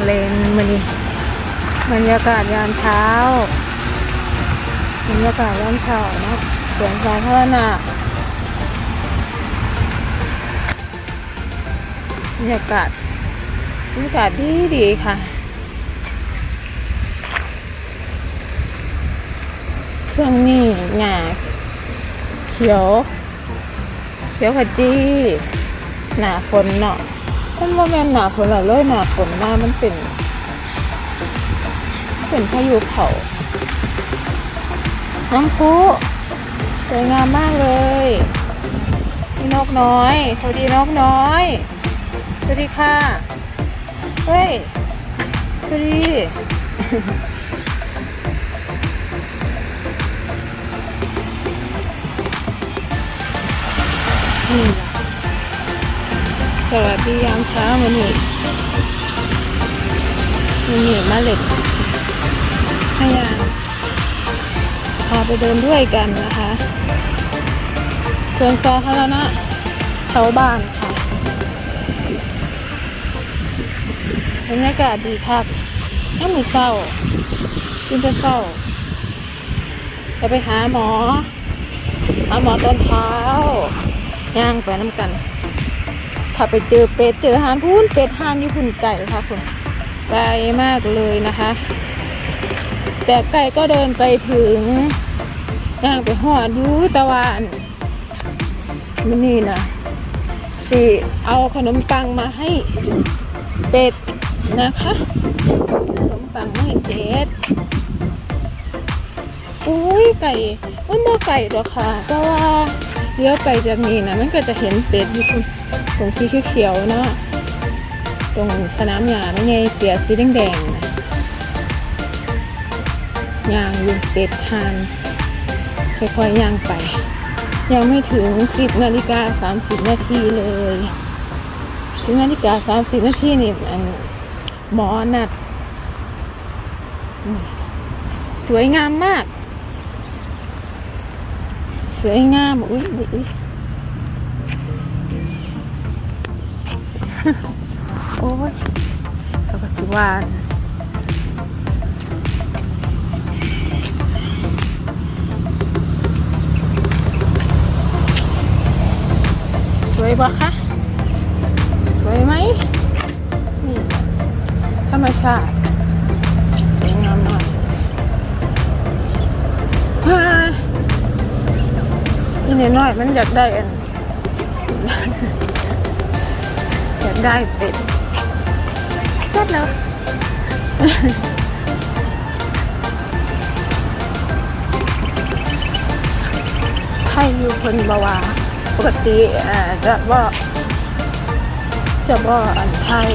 ยางเลนมาดิบรรยากาศยามเช้าบรรยากาศยามเช้าเนาะสวนสาธารณะบรรยากาศบรรยากาศดีดีค่ะ ช่วงนี้หญ้าเขียว เขียวขจีหนาฝนเนาะ มันว่าแม่นหนาฝนหรอเลยหนาฝนมามันเป็น เป็นพายุเขาน้ำพุสวยงามมากเลยนี่นกน้อย สวัสดีนกน้อย สวัสดีค่ะ เฮ้ย สวัสดีนี่ล่ะ สวัสดียามเช้ามันนี่มันนี่มาเล็ดให้ยางพาไปเดินด้วยกันนะคะส่วนสาธารณะแถวบ้านค่ะบรรยากาศดีครับน้ำมือเศร้ากินจะเศร้าจะไปหาหมอหาหมอตอนเช้าย่างไปน้ำกัน ถ้าไปเจอเป็ดเจอหานพูนเป็ดหานอยู่พุ่นไก่ค่ะคุณไกลมากเลยนะคะ แต่ไก่ก็เดินไปถึงย่างไปหอดยูตะวันมันนี่นะสิเอาขนมปังมาให้เป็ดนะคะขนมปังให้เป็ดอุ้ยไก่มันบ่ไก่หรอกค่ะเพราะว่าเลี้ยวไปจากนี้นะมันก็จะเห็นเป็ดอยู่คุณ ตรงสีเขียวๆเนาะตรงสนามหญ้าไม่ไงเสียสีแดงๆนะยางอยู่เป็ดทานค่อยๆย่างไป ยังไม่ถึง 10นาฬิกา30 นาทีเลย10นาฬิกา30 นาทีนี่อันหมอนัด สวยงามมาก สวยงาม อุ้ย โอ้ยเขาก็สิวานสวยปะคะ สวยไหมนี่ธรรมชาติสวยงามมากฮ่านี่นน้อยมันอยากได้อันอยากได้เป็ด ก็เนอะไทยอยู่คนบาวา ปกติจะว่าจะว่าอันไทย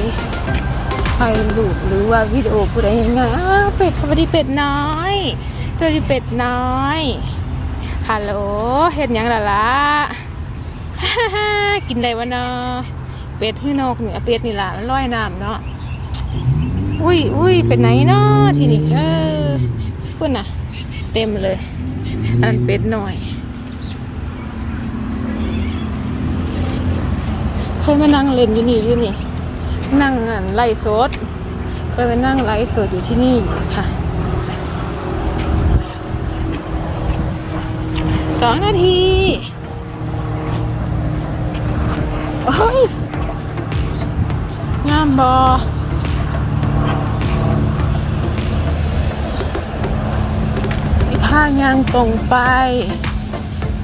ไทยลูกหรือว่าวิดีโอผู้ใดยังไงอ้าวเป็ดสวัสดีเป็ดน้อยสวัสดีเป็ดน้อยฮัลโหลเห็นยังล่ะล่ะกินได้วะเนาะเป็ดที่นอกเนี่ยเป็ดนี่ล่ะมันลอยน้ำเนาะ อุ้ยอุ้ยเป็นไหนเนาะทีนี้เออพุ่นน่ะ เต็มเลย อันเป็ดหน่อย เคยมานั่งเล่นอยู่นี่อยู่นี่ นั่งอ่านไล่สด เคยมานั่งไล่สดอยู่ที่นี่ค่ะสองนาทีโอ้ยงามบอ ผ้ายางตรงไป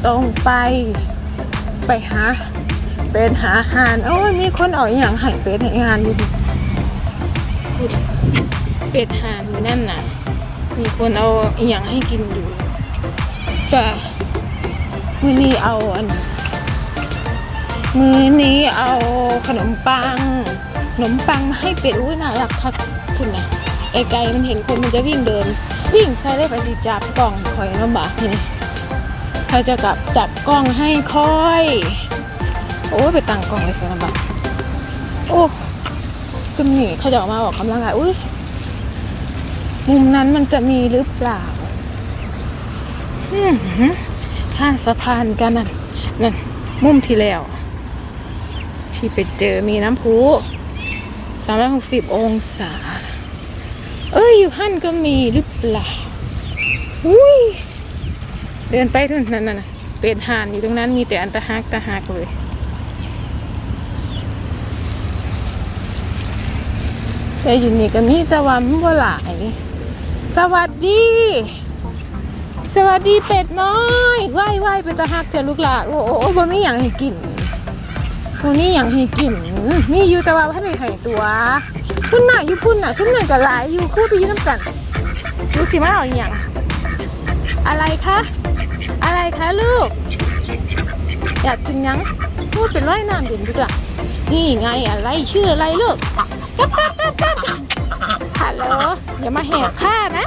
ตรงไป ไปหา เป็นหาหารโอ้ยมีคนเอาอหย่างให้เป็ดให้งานอยู่ดิเป็ดหานอยู่นั่นน่ะ มีคนเอาอหย่างให้กินอยู่แต่มือนี้เอาอันมือนี้เอาขนมปังขนมปังมาให้เป็ดอุ้ยน่ารักคักคุณนะไอไก่มันเห็นคนมันจะวิ่งเดิน วิ่งใส่ได้ไปสิจับกล่องคอยลำบากนี่ใครจะกลับจับกล้องให้ค่อย โอ้ยไปตั้งกล้องเลยสิลำบากโอ้ซึ่งนี่เขาจะออกมาออกกำลังกายอุ้ยมุมนั้นมันจะมีหรือเปล่าอืมข้ามสะพานกันนั่นนั่นมุมที่แล้ว ที่ไปเจอมีน้ำพุสามร้อยหกสิบองศา เอ้ยอยู่หั่นก็มีหรือเปล่าอุ้ยเดินไปทุนนั่นน่ะเป็นห่านอยู่ตรงนั้นมีแต่อันตะฮักตะฮักเลยแต่อยู่นี่ก็มีแตะวันบ่หลาย สวัสดี สวัสดีเป็ดน้อยว่ายว่ายเป็นตะฮักเถอะลูกหลานโอ้โอ้บ่มีอย่างให้กินตัวนี้อย่างให้กินมีอยู่แต่ว่าพันในไข่ตัว พุ่นหน่ะอยู่พุ่นน่ะพุ่นหน่ะก็หลายอยู่คู่ไปยืนน้ำกันดูสิมาเอาอย่าง อะไรคะ อะไรคะลูก อยากกินยังพูดเป็นร้อยน้ำเด่นดีกว่านี่ไงอะไรชื่ออะไรลูกกับกับกับกับฮัลโหลอย่ามาแหกข้านะ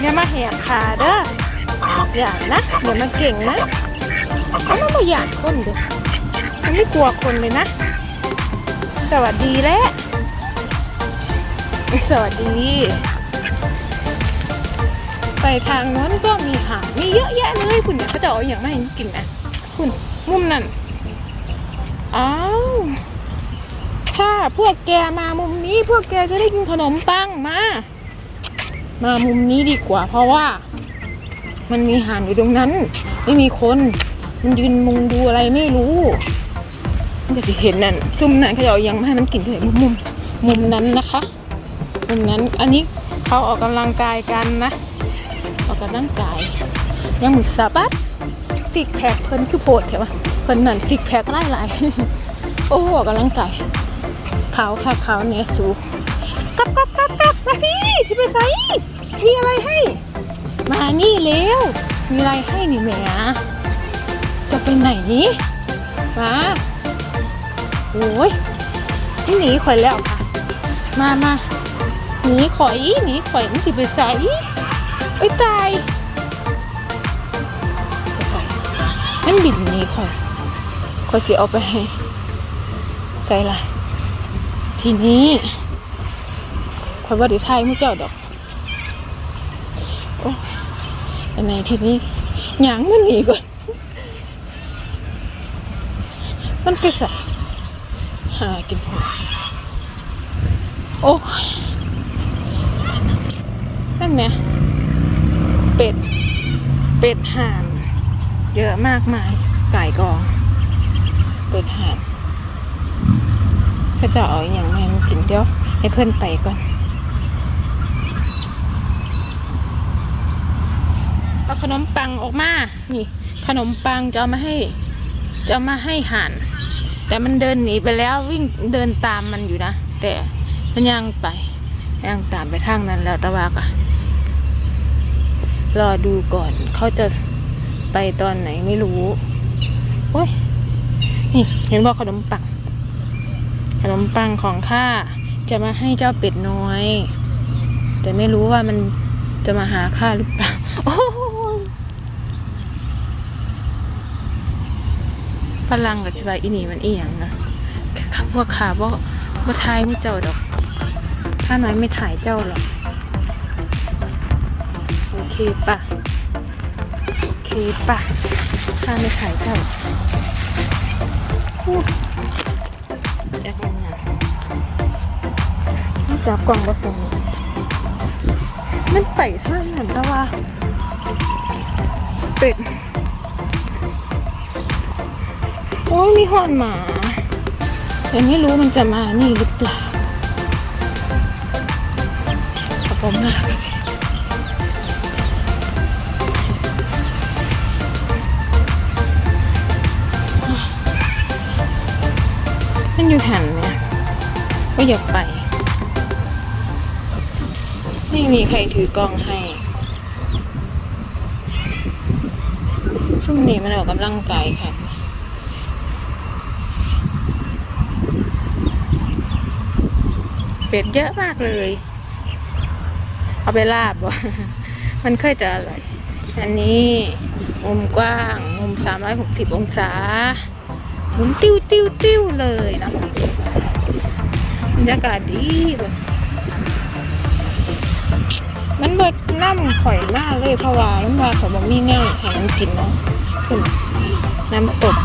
อย่ามาแหกขาเด้ออย่านะอย่ามาเก่งนะเขาไม่อยากคนเด้อมันไม่กลัวคนเลยนะ สวัสดีและ สวัสดี ไปทางโน้นก็มีหางมีเยอะแยะเลยคุณเนี่ยเขาจะเอาอย่างไม่กินนะคุณมุมนั่นอ้าวถ้าพวกแกมามุมนี้ พวกแกจะได้กินขนมปังมา มามุมนี้ดีกว่า เพราะว่า มันมีหานอยู่ตรงนั้น ไม่มีคน มันยืนมุงดูอะไรไม่รู้มันจะเห็นนั่นซุ่มนั่นเขาจะเอายังไม่ให้มันกินเลยมุมมุมมุมนั้นนะคะ มุมนั้น อันนี้เขาออกกำลังกายกันนะ ออกกำลังกายยังมือสะบัดซิกแพคเพิ่นคือโพดเถอะวะเพิ่นนั่นซิกแพคไล่ไล่โอ้ออกกำลังกายขาวค่ะขาวเนี่ยสูกลับกลับกลับกลับมาพี่ที่ไปใส่มีอะไรให้ มานี่เร็วมีอะไรให้นี่แหม่จะไปไหนมาโอ้ยนี่หนีข่อยแล้วค่ะ มามา หนีข่อยหนีข่อยมันสิไปใส่ไอ้ตายมันบินหนีข่อยข่อยสิเอาไปให้ใส่ละทีนี้ข่อยว่าเดี๋ยวทายมุกเจ้าดอกโอ้ยอันไหนทีนี้หยางมันหนีก่อนมันไปใส่หากินหัวโอ้ย นั่นไงเป็ด เป็ดห่าน เยอะมากมายไก่กอง เป็ดห่านก็จะเอาอย่างแม่มกินเดี๋ยว ให้เพื่อนไปก่อนเอาขนมปังออกมา นี่ ขนมปังจะเอามาให้ จะมาให้ห่าน แต่มันเดินหนีไปแล้ววิ่งเดินตามมันอยู่นะ แต่มันยังไปยังตามไปทางนั้นแล้วต่ว่าก็ รอดูก่อนเขาจะไปตอนไหนไม่รู้โอ้ยนี่เห็นบอกขนมปัง ขนมปังของข้าจะมาให้เจ้าเป็ดน้อย แต่ไม่รู้ว่ามันจะมาหาข้าหรือเปล่าโอ้ฝรั่งกับที่ว่าอีนี่มันอีหยังนะพวกขาบ่บ่ทายไม่เจ้าดอก ถ้าน้อยไม่ถ่ายเจ้าหรอก ปะโอเคปะถ้าไม่ถ่ายเจ้าอู้อยากยังไงจับกล่องบ่ตรงมันไปท่างนั้นแต่ว่าเป็ดโอ้ยมีหอนหมาแต่ไม่รู้มันจะมานี่หรือเปล่าขอบคุณมาก มันอยู่หันเนี่ยก็อยากไป ไม่มีใครถือกล้องให้ช่วงนี้มันออกกำลังกายค่ะเป็ดเยอะมากเลย เอาไปลาบวะมันเคยจะอร่อย อันนี้มุมกว้าง มุม 360 องศา มุนติ้วติ้วติ้วเลยนะบรรยากาศดีเว้ยมันเบิดน้ำข่อยมากเลยเพราะว่าน้ำว่าเขาบอกมีง่ายให้มันกินเนาะน้ำตก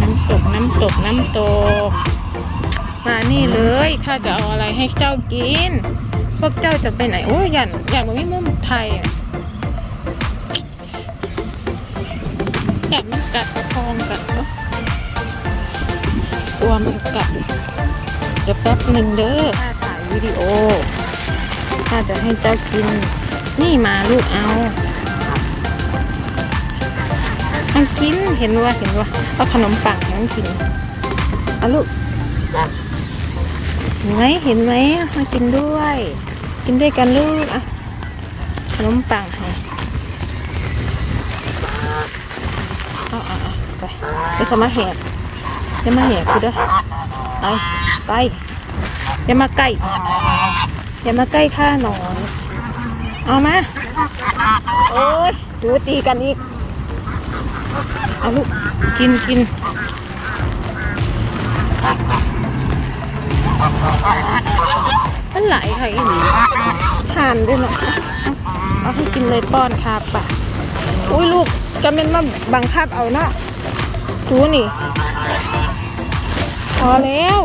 น้ำตกน้ำตกน้ำตก มานี่เลยข้าจะเอาอะไรให้เจ้ากิน พวกเจ้าจะไปไหนโอ้ยยันอยากมาวิ่งมุมไทยอะอยากมันกัดประคองกัดเนาะ ลัวมันกัดเดี๋ยวแป๊บหนึ่งเด้อข้าถ่ายวิดีโอข้าจะให้เจ้ากิน นี่มาลูกเอามันกินเห็นว่าเห็นว่าเอาขนมปังมันกินเอาลูกเห็นไหมเห็นไหมมากินด้วย กินด้วยกันลูกอะขนมปังให้เอาเอาเอาไปเดี๋ยวเขามาแหบ อย่ามาแหบกูเด้อเอาไปอย่ามาใกล้อย่ามาใกล้ข้าหนอนเอามาโอ้ยดูตีกันอีกเอาลูกกินกินมันไหลค่ะอีหลีทานด้วยเนาะเอาให้กินเลยป้อนคาปะอุ้ยลูกจะเป็นมาบังคับเอาเนาะดูนี่ อแล้ว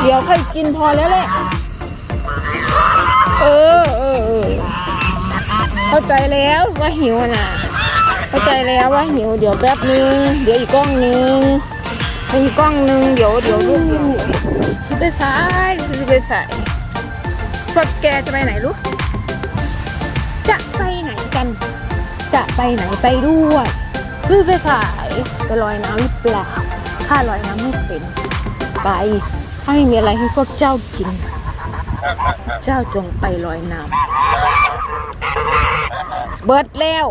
เดี๋ยวค่อยกินพอแล้วแหละ เออเออเออเข้าใจแล้วว่าหิวนะเข้าใจแล้วว่าหิว เดี๋ยวแป๊บนึง เดี๋ยวอีกกล้องนึงอีกกล้องนึง เดี๋ยวเดี๋ยวลูกเดี๋ยวไปใส่ซื้อไปใส่พวกแกจะไปไหนลูก จะไปไหนกัน จะไปไหนไปด้วยคือไปขายไปลอยน้ำหรือเปล่าข้าลอยน้ำไม่เป็น ไปถ้มีอะไรให้พวกเจ้ากิน เจ้าจงไปลอยน้ำเบิดแล้ว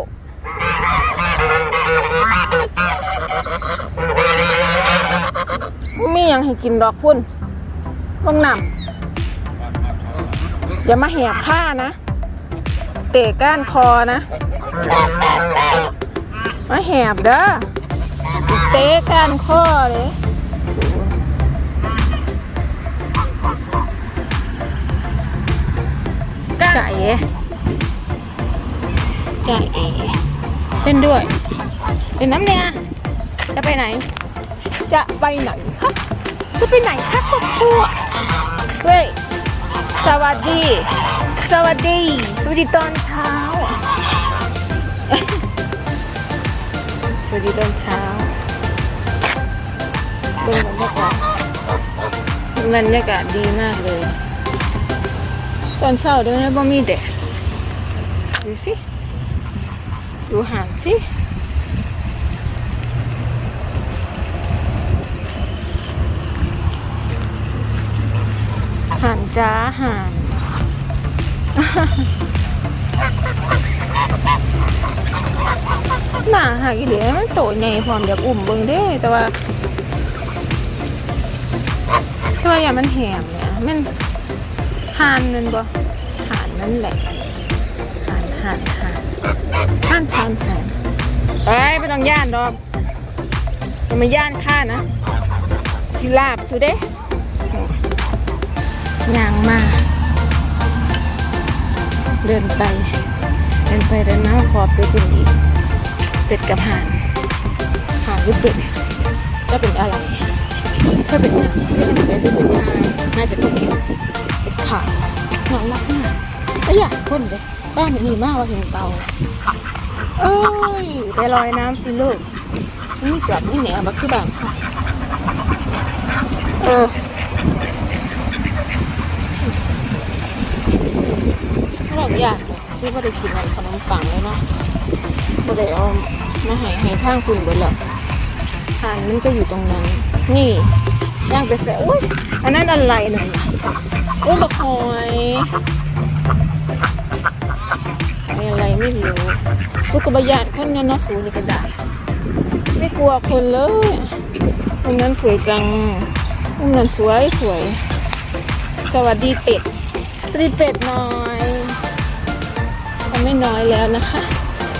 ไมียังให้กินดอกพุ่นลงน้ำอย่ามาแหบข้านะ เตะก้านคอนะ มาแหบเด้อเตะก้านคอเลย ไก่ไก่เอเล่นด้วยเล่นน้ำเนี่ยจะไปไหน จะไปไหนครับจะไปไหนครับพวกพวกเฮ้ยสวัสดี สวัสดีสวัสดีตอนเช้าสวัสดีตอนเช้าดูบรรยากาศบรรยากาศดีมากเลย ตอนเช้าด้วยนะบ่มีแดดดูสิดูหางสิห่านจ้าห่านหนาหักอีเหลียมันโตใหญ่พร้อมอยากอุ่มเบิ่งเด้ แต่ว่าแต่ว่าอย่ามันแหมเนี่ยมัน ห่านนั่นบ่ห่านนั่นแหละห่านห่านห่านห่านห่านห่านเอ้ยไม่ต้องย่านดอกอย่ามาย่านข้านะสิลาบสุดเด้ยางมา เดินไป เดินไปเดินมาขอเป็ดเป็นอีกเป็ดกับห่านห่านหรือเป็ดก็เป็นอะไรถ้าเป็นห่านก็เป็นเป็ดหรือเป็นห่านน่าจะเป็น เป็ดขาวน่ารักมากก็อยาคนเลยบ้านมีมากว่าเห็นเตาเอ้ยไปลอยน้ำสิลูกนี่จอดนี่แหนมาคือบ้านค่ะเออหลอกยากที่ว่าได้กินอะไรขนมปังเลยเนาะก็ได้เอามาให้ให้ข้างคุณไปแล้วทานมันก็อยู่ตรงนั้น นี่ย่างไปเสร็จอุ้ยอันนั้นอะไรหนึ่ง อุ้ยบักหอยไอ้อะไรไม่รู้สุกบยานคนนั้นนาะสูนี่ก็ได้ไม่กลัวคนเลยตรงนั้นสวยจังตรงนั้นสวยสวย สวัสดีเป็ดสวัสดีเป็ดน่อยทำไม่น้อยแล้วนะคะ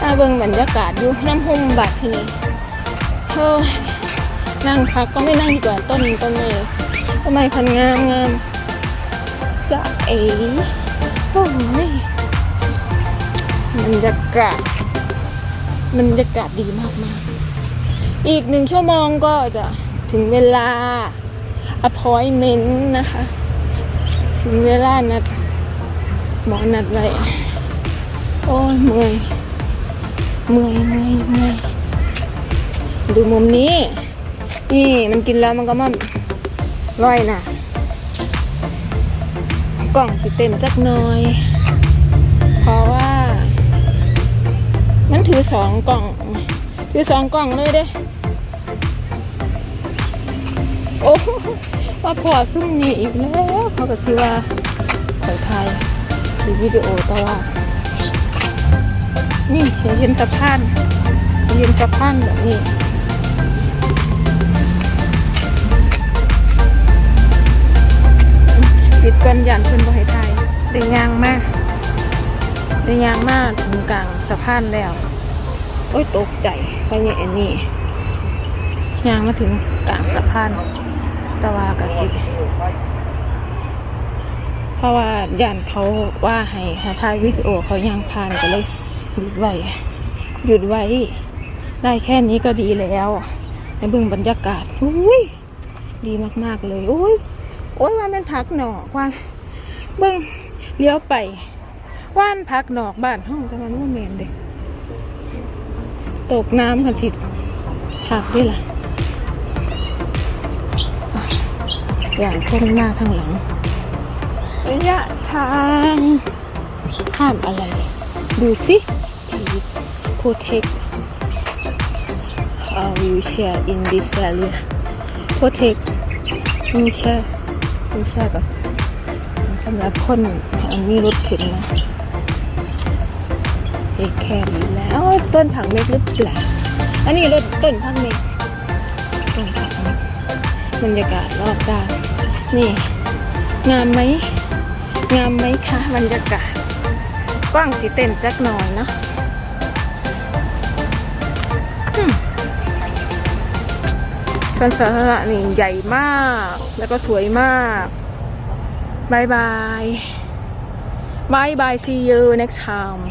มาเบิ่งบรรยากาศอยู่น้ำหุ่มบัดทีนี้เฮ้ยนั่งพักก็ไม่นั่งดีกว่าต้นต้นไม้ต้นไม้พันงามงาม เอ๋โอ้ยบรรยากาศบรรยากาศดีมากมากๆอีกหนึ่งชั่วโมงก็จะถึงเวลา appointment นะคะ ถึงเวลานัดหมอนัดไว้โอ้ยเมื่อยเมื่อยเมื่อยเมื่อยดูมุมนี้ นี่มันกินแล้วมันก็มาร่อยนะ กล่องสิเต็มจักน่อย เพราะว่า มันถือสองกล่อง ถือสองกล่องเลยเด้โอ้มาพอซุ่มนี่อีกแล้วเขาก็ชื่อว่าขอยไทยหรือวิดีโอแต่ว่า นี่เห็นเห็นสะพานเห็นสะพานแบบนี้ กันยันเพิ่นบ่ให้ไทยได้ยางมากได้ยางมากถึงกลางสะพานแล้ว โอ้ยตกใจไปเนี่ยอันนี้ยางมาถึงกลางสะพานต่ว่ากะสิเพราะว่าย่านเขาว่าให้หาถ่ายวิดีโอเขายังผ่านก็เลยหยุดไว้หยุดไว้ ได้แค่นี้ก็ดีแล้วในเบื้องบรรยากาศอุ้ยดีมากๆเลยอุ้ย โอ้ยว่ามันพักหนอกว่าเบื้องเลี้ยวไปว่านพักหนอกบ้านห้องแต่มันว่าเมนเด็กตกน้ำกันสิหักด้วยล่ะอย่างคนหน้าทางหลังระยะทางห้ามอะไร ดูสิทีโ r o t e c t uh, wheelchair in this area protec share กับสำหรับคนอันมีรถเข็นนะเอกแคร์อยู่แล้วอ้ต้นผักเม็กหรือเปล่าอันนี้รถต้นผักเม็กต้นผักเม็กบรรยากาศรอบด้านนี่ งามไหมงามไหมคะบรรยากาศกว้างสีเต้นจักหน่อยเนาะ วนสาธารณะนี่ใหญ่มาก แล้วก็สวยมากบายบายบายบายซีเยอ next time